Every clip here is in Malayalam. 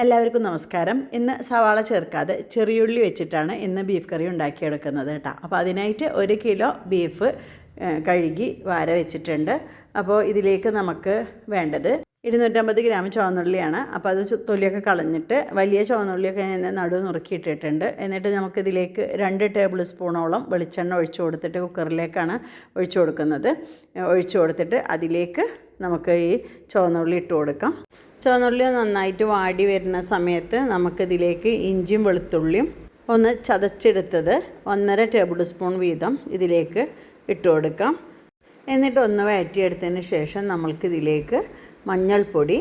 എല്ലാവർക്കും നമസ്കാരം. ഇന്ന് സവാള ചേർക്കാതെ ചെറിയുള്ളി വെച്ചിട്ടാണ് ഇന്ന് ബീഫ് കറി ഉണ്ടാക്കിയെടുക്കുന്നത് കേട്ടോ. അപ്പോൾ അതിനായിട്ട് ഒരു കിലോ ബീഫ് കഴുകി വാര വെച്ചിട്ടുണ്ട്. അപ്പോൾ ഇതിലേക്ക് നമുക്ക് വേണ്ടത് ഇരുന്നൂറ്റമ്പത് ഗ്രാം ചുവന്നുള്ളിയാണ്. അപ്പോൾ അത് തൊലിയൊക്കെ കളഞ്ഞിട്ട് വലിയ ചുവന്നുള്ളിയൊക്കെ ഞാൻ നടു നുറുക്കിയിട്ടിട്ടുണ്ട്. എന്നിട്ട് നമുക്കിതിലേക്ക് രണ്ട് ടേബിൾ സ്പൂണോളം വെളിച്ചെണ്ണ ഒഴിച്ചു കൊടുത്തിട്ട് കുക്കറിലേക്കാണ് ഒഴിച്ചു കൊടുക്കുന്നത്. ഒഴിച്ചു കൊടുത്തിട്ട് അതിലേക്ക് നമുക്ക് ഈ ചുവന്നുള്ളി ഇട്ട് കൊടുക്കാം. ചുവന്നുള്ളി നന്നായിട്ട് വാടി വരുന്ന സമയത്ത് നമുക്കിതിലേക്ക് ഇഞ്ചിയും വെളുത്തുള്ളിയും ഒന്ന് ചതച്ചെടുത്തത് ഒന്നര ടേബിൾ സ്പൂൺ വീതം ഇതിലേക്ക് ഇട്ട് കൊടുക്കാം. എന്നിട്ട് ഒന്ന് വഴറ്റിയെടുത്തതിന് ശേഷം നമ്മൾക്കിതിലേക്ക് മഞ്ഞൾപ്പൊടി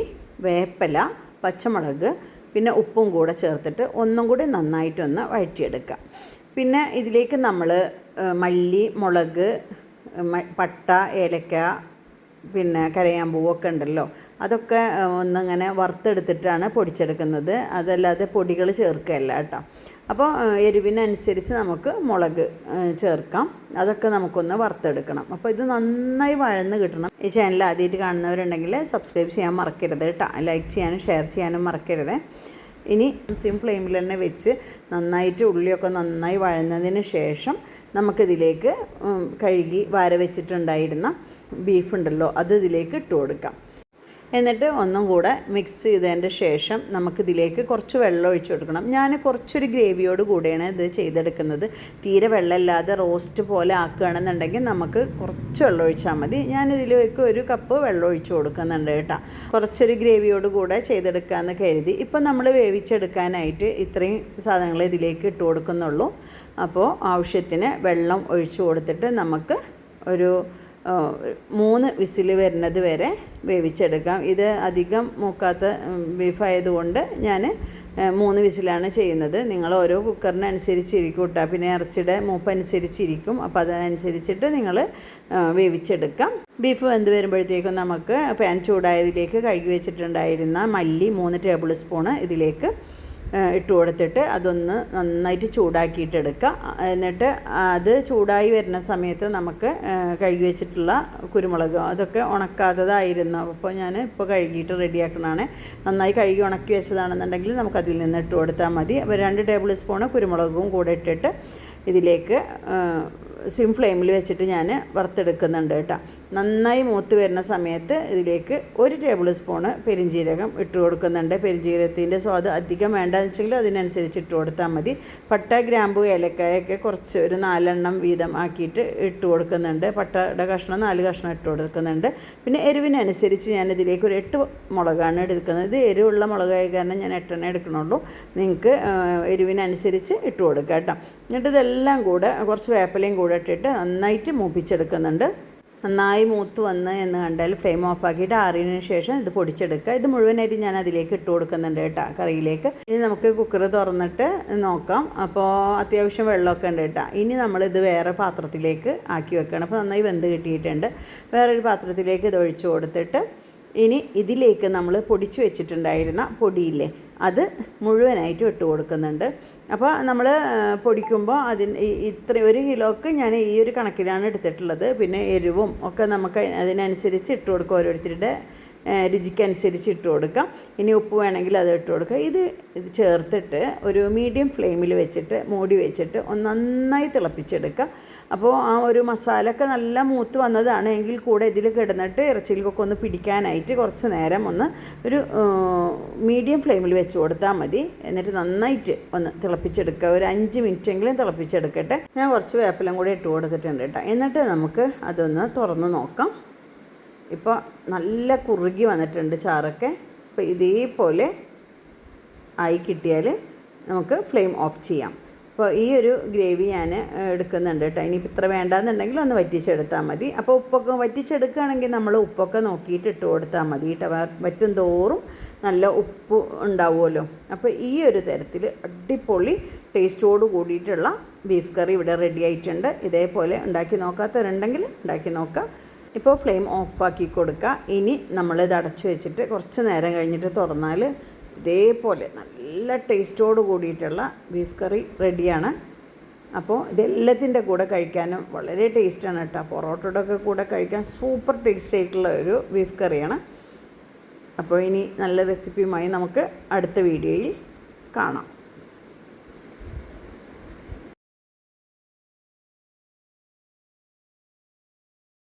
വേപ്പല പച്ചമുളക് പിന്നെ ഉപ്പും കൂടെ ചേർത്തിട്ട് ഒന്നും കൂടി നന്നായിട്ടൊന്ന് വഴറ്റിയെടുക്കാം. പിന്നെ ഇതിലേക്ക് നമ്മൾ മല്ലി മുളക് പട്ട ഏലക്ക പിന്നെ കരയാമ്പൂവൊക്കെ ഉണ്ടല്ലോ. അതൊക്കെ ഒന്നിങ്ങനെ വറുത്തെടുത്തിട്ടാണ് പൊടിച്ചെടുക്കുന്നത്. അതല്ലാതെ പൊടികൾ ചേർക്കുകയല്ല കേട്ടോ. അപ്പോൾ എരിവിനനുസരിച്ച് നമുക്ക് മുളക് ചേർക്കാം. അതൊക്കെ നമുക്കൊന്ന് വറുത്തെടുക്കണം. അപ്പോൾ ഇത് നന്നായി വഴന്ന് കിട്ടണം. ഈ ചാനൽ ആദ്യമായിട്ട് കാണുന്നവരുണ്ടെങ്കിൽ സബ്സ്ക്രൈബ് ചെയ്യാൻ മറക്കരുത് കേട്ടോ. ലൈക്ക് ചെയ്യാനും ഷെയർ ചെയ്യാനും മറക്കരുത്. ഇനി സിം ഫ്ലെയിമിൽ തന്നെ വെച്ച് നന്നായിട്ട് ഉള്ളിയൊക്കെ നന്നായി വഴന്നതിന് ശേഷം നമുക്കിതിലേക്ക് കഴുകി വാര വെച്ചിട്ടുണ്ടായിരുന്ന ബീഫ് ഉണ്ടല്ലോ അത് ഇതിലേക്ക് ഇട്ട് കൊടുക്കാം. എന്നിട്ട് ഒന്നും കൂടെ മിക്സ് ചെയ്തതിന്റെ ശേഷം നമുക്കിതിലേക്ക് കുറച്ച് വെള്ളം ഒഴിച്ചു കൊടുക്കണം. ഞാൻ കുറച്ചൊരു ഗ്രേവിയോട് കൂടെയാണ് ഇത് ചെയ്തെടുക്കുന്നത്. തീരെ വെള്ളമില്ലാതെ റോസ്റ്റ് പോലെ ആക്കുകയാണെന്നുണ്ടെങ്കിൽ നമുക്ക് കുറച്ച് വെള്ളം ഒഴിച്ചാൽ മതി. ഞാൻ ഇതിലേക്ക് ഒരു കപ്പ് വെള്ളം ഒഴിച്ചു കൊടുക്കുന്നുണ്ട് കേട്ടോ. കുറച്ചൊരു ഗ്രേവിയോട് കൂടെ ചെയ്തെടുക്കാമെന്ന് കരുതി. ഇപ്പം നമ്മൾ വേവിച്ചെടുക്കാനായിട്ട് ഇത്രയും സാധനങ്ങൾ ഇതിലേക്ക് ഇട്ട് കൊടുക്കുന്നുള്ളൂ. അപ്പോൾ ആവശ്യത്തിന് വെള്ളം ഒഴിച്ചു കൊടുത്തിട്ട് നമുക്ക് ഒരു മൂന്ന് വിസിൽ വരുന്നത് വരെ വേവിച്ചെടുക്കാം. ഇത് അധികം മൂക്കാത്ത ബീഫ് ബീഫായതുകൊണ്ട് ഞാൻ മൂന്ന് വിസിലാണ് ചെയ്യുന്നത്. നിങ്ങൾ ഓരോ കുക്കറിനനുസരിച്ചിരിക്കും കേട്ടോ പിന്നെ ഇറച്ചിയുടെ മൂപ്പനുസരിച്ചിരിക്കും. അപ്പോൾ അതിനനുസരിച്ചിട്ട് നിങ്ങൾ വേവിച്ചെടുക്കാം. ബീഫ് വെന്ത് വരുമ്പോഴത്തേക്കും നമുക്ക് പാൻ ചൂടായതിലേക്ക് കഴുകി വെച്ചിട്ടുണ്ടായിരുന്ന മല്ലി മൂന്ന് ടേബിൾ സ്പൂണ് ഇതിലേക്ക് ഇട്ട് കൊടുത്തിട്ട് അതൊന്ന് നന്നായിട്ട് ചൂടാക്കിയിട്ടെടുക്കുക എന്നിട്ട് അത് ചൂടായി വരുന്ന സമയത്ത് നമുക്ക് കഴുകി വെച്ചിട്ടുള്ള കുരുമുളക് അതൊക്കെ ഉണക്കാത്തതായിരുന്നു. അപ്പോൾ ഞാൻ ഇപ്പോൾ കഴുകിയിട്ട് റെഡിയാക്കണതാണ് നന്നായി കഴുകി ഉണക്കി വെച്ചതാണെന്നുണ്ടെങ്കിൽ നമുക്കതിൽ നിന്ന് ഇട്ട് കൊടുത്താൽ മതി. രണ്ട് ടേബിൾ സ്പൂണ് കുരുമുളകും കൂടെ ഇട്ടിട്ട് ഇതിലേക്ക് സിം ഫ്ലെയിമിൽ വെച്ചിട്ട് ഞാൻ വറുത്തെടുക്കുന്നുണ്ട് കേട്ടോ. നന്നായി മൂത്ത് വരുന്ന സമയത്ത് ഇതിലേക്ക് ഒരു ടേബിൾ സ്പൂണ് പെരിഞ്ജീരകം ഇട്ട് കൊടുക്കുന്നുണ്ട്. പെരിഞ്ജീരകത്തിന്റെ സ്വാദ് അധികം വേണ്ടതെന്ന് വെച്ചെങ്കിൽ അതിനനുസരിച്ച് ഇട്ട് കൊടുത്താൽ മതി. പട്ട ഗ്രാമ്പു ഏലക്കായൊക്കെ കുറച്ച് ഒരു നാലെണ്ണം വീതം ആക്കിയിട്ട് ഇട്ട് കൊടുക്കുന്നുണ്ട്. പട്ടയുടെ കഷ്ണം നാല് കഷ്ണം ഇട്ട് കൊടുക്കുന്നുണ്ട്. പിന്നെ എരിവിനനുസരിച്ച് ഞാൻ ഇതിലേക്ക് ഒരു എട്ട് മുളകാണ് എടുക്കുന്നത്. ഇത് എരിവുള്ള മുളകായ കാരണം ഞാൻ എട്ടെണ്ണം എടുക്കണുള്ളൂ. നിങ്ങൾക്ക് എരിവിനനുസരിച്ച് ഇട്ട് കൊടുക്കാം കേട്ടോ. എന്നിട്ട് ഇതെല്ലാം കൂടെ കുറച്ച് വേപ്പലയും കൂടെ ഇട്ടിട്ട് നന്നായിട്ട് മൂപ്പിച്ചെടുക്കുന്നുണ്ട്. നന്നായി മൂത്ത് വന്ന് എന്ന് കണ്ടാൽ ഫ്ലെയിം ഓഫ് ആക്കിയിട്ട് ആറിയതിന് ശേഷം ഇത് പൊടിച്ചെടുക്കുക. ഇത് മുഴുവനായിട്ട് ഞാൻ അതിലേക്ക് ഇട്ട് കൊടുക്കുന്നുണ്ട് കേട്ടോ കറിയിലേക്ക്. ഇനി നമുക്ക് കുക്കർ തുറന്നിട്ട് നോക്കാം. അപ്പോൾ അത്യാവശ്യം വെള്ളമൊക്കെ ഉണ്ട് കേട്ടോ. ഇനി നമ്മളിത് വേറെ പാത്രത്തിലേക്ക് ആക്കി വെക്കണം. അപ്പോൾ നന്നായി വെന്ത് കിട്ടിയിട്ടുണ്ട്. വേറൊരു പാത്രത്തിലേക്ക് ഇത് ഒഴിച്ചു കൊടുത്തിട്ട് ഇനി ഇതിലേക്ക് നമ്മൾ പൊടിച്ചു വെച്ചിട്ടുണ്ടായിരുന്ന പൊടിയില്ലേ അത് മുഴുവനായിട്ട് ഇട്ട് കൊടുക്കുന്നുണ്ട്. അപ്പോൾ നമ്മൾ പൊടിക്കുമ്പോൾ അതിന് ഇത്ര ഒരു കിലോക്ക് ഞാൻ ഈ ഒരു കണക്കിലാണ് എടുത്തിട്ടുള്ളത്. പിന്നെ എരിവും ഒക്കെ നമുക്ക് അതിനനുസരിച്ച് ഇട്ട് കൊടുക്കുക ഓരോരുത്തരുടെ രുചിക്കനുസരിച്ച് ഇട്ട് കൊടുക്കാം. ഇനി ഉപ്പ് വേണമെങ്കിൽ അത് ഇട്ട് കൊടുക്കുക ഇത് ചേർത്തിട്ട് ഒരു മീഡിയം ഫ്ലെയിമിൽ വെച്ചിട്ട് മൂടി വെച്ചിട്ട് ഒന്ന് നന്നായി തിളപ്പിച്ചെടുക്കുക അപ്പോൾ ആ ഒരു മസാലയൊക്കെ നല്ല മൂത്ത് വന്നതാണ് എങ്കിൽ കൂടെ ഇതിൽ കിടന്നിട്ട് ഇറച്ചിലൊക്കെ ഒന്ന് പിടിക്കാനായിട്ട് കുറച്ച് നേരം ഒന്ന് ഒരു മീഡിയം ഫ്ലെയിമിൽ വെച്ച് കൊടുത്താൽ മതി. എന്നിട്ട് നന്നായിട്ട് ഒന്ന് തിളപ്പിച്ചെടുക്കുക. ഒരു അഞ്ച് മിനിറ്റെങ്കിലും തിളപ്പിച്ചെടുക്കട്ടെ. ഞാൻ കുറച്ച് വേപ്പിലും കൂടി ഇട്ട് കൊടുത്തിട്ടുണ്ട് കേട്ടോ. എന്നിട്ട് നമുക്ക് അതൊന്ന് തുറന്ന് നോക്കാം. ഇപ്പോൾ നല്ല കുറുകി വന്നിട്ടുണ്ട് ചാറൊക്കെ. അപ്പോൾ ഇതേപോലെ ആയി കിട്ടിയാൽ നമുക്ക് ഫ്ലെയിം ഓഫ് ചെയ്യാം. അപ്പോൾ ഈ ഒരു ഗ്രേവി ഞാൻ എടുക്കുന്നുണ്ട് കേട്ടോ. ഇനിയിപ്പോൾ ഇത്ര വേണ്ടാന്നുണ്ടെങ്കിൽ ഒന്ന് വറ്റിച്ചെടുത്താൽ മതി. അപ്പോൾ ഉപ്പൊക്കെ വറ്റിച്ചെടുക്കുകയാണെങ്കിൽ നമ്മൾ ഉപ്പൊക്കെ നോക്കിയിട്ട് ഇട്ട് കൊടുത്താൽ മതി കേട്ടോ. വറ്റും തോറും നല്ല ഉപ്പ് ഉണ്ടാവുമല്ലോ. അപ്പോൾ ഈ ഒരു തരത്തിൽ അടിപൊളി ടേസ്റ്റോട് കൂടിയിട്ടുള്ള ബീഫ് കറി ഇവിടെ റെഡി ആയിട്ടുണ്ട്. ഇതേപോലെ ഉണ്ടാക്കി നോക്കാത്തവരുണ്ടെങ്കിൽ ഉണ്ടാക്കി നോക്കാം. ഇപ്പോൾ ഫ്ലെയിം ഓഫാക്കി കൊടുക്കുക ഇനി നമ്മളിത് അടച്ചു വെച്ചിട്ട് കുറച്ച് നേരം കഴിഞ്ഞിട്ട് തുറന്നാൽ ഇതേപോലെ നല്ല ടേസ്റ്റോട് കൂടിയിട്ടുള്ള ബീഫ് കറി റെഡിയാണ്. അപ്പോൾ ഇതെല്ലാത്തിന്റെ കൂടെ കഴിക്കാനും വളരെ ടേസ്റ്റാണ് കേട്ടോ. പൊറോട്ടയുടെ ഒക്കെ കൂടെ കഴിക്കാൻ സൂപ്പർ ടേസ്റ്റ് ആയിട്ടുള്ള ഒരു ബീഫ് കറിയാണ്. അപ്പോൾ ഇനി നല്ല റെസിപ്പിയുമായി നമുക്ക് അടുത്ത വീഡിയോയിൽ കാണാം.